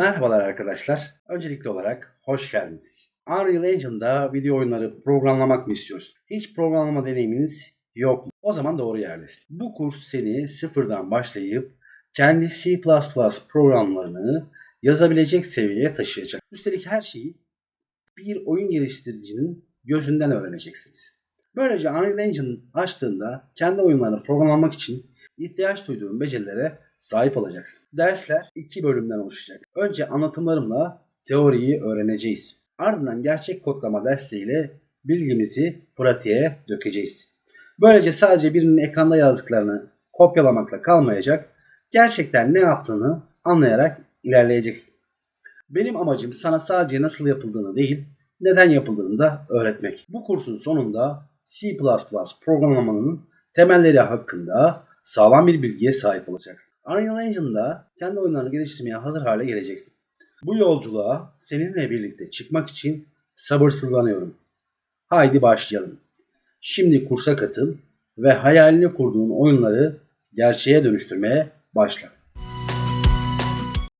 Merhabalar arkadaşlar. Öncelikli olarak hoş geldiniz. Unreal Engine'da video oyunları programlamak mı istiyorsun? Hiç programlama deneyiminiz yok mu? O zaman doğru yerdesin. Bu kurs seni sıfırdan başlayıp kendi C++ programlarını yazabilecek seviyeye taşıyacak. Üstelik her şeyi bir oyun geliştiricinin gözünden öğreneceksiniz. Böylece Unreal Engine açtığında kendi oyunlarını programlamak için ihtiyaç duyduğun becerilere sahip olacaksın. Dersler iki bölümden oluşacak. Önce anlatımlarımla teoriyi öğreneceğiz. Ardından gerçek kodlama dersleriyle bilgimizi pratiğe dökeceğiz. Böylece sadece birinin ekranda yazdıklarını kopyalamakla kalmayacak, gerçekten ne yaptığını anlayarak ilerleyeceksin. Benim amacım sana sadece nasıl yapıldığını değil, neden yapıldığını da öğretmek. Bu kursun sonunda C++ programlamanın temelleri hakkında sağlam bir bilgiye sahip olacaksın. Unreal Engine'da kendi oyunlarını geliştirmeye hazır hale geleceksin. Bu yolculuğa seninle birlikte çıkmak için sabırsızlanıyorum. Haydi başlayalım. Şimdi kursa katıl ve hayalini kurduğun oyunları gerçeğe dönüştürmeye başla.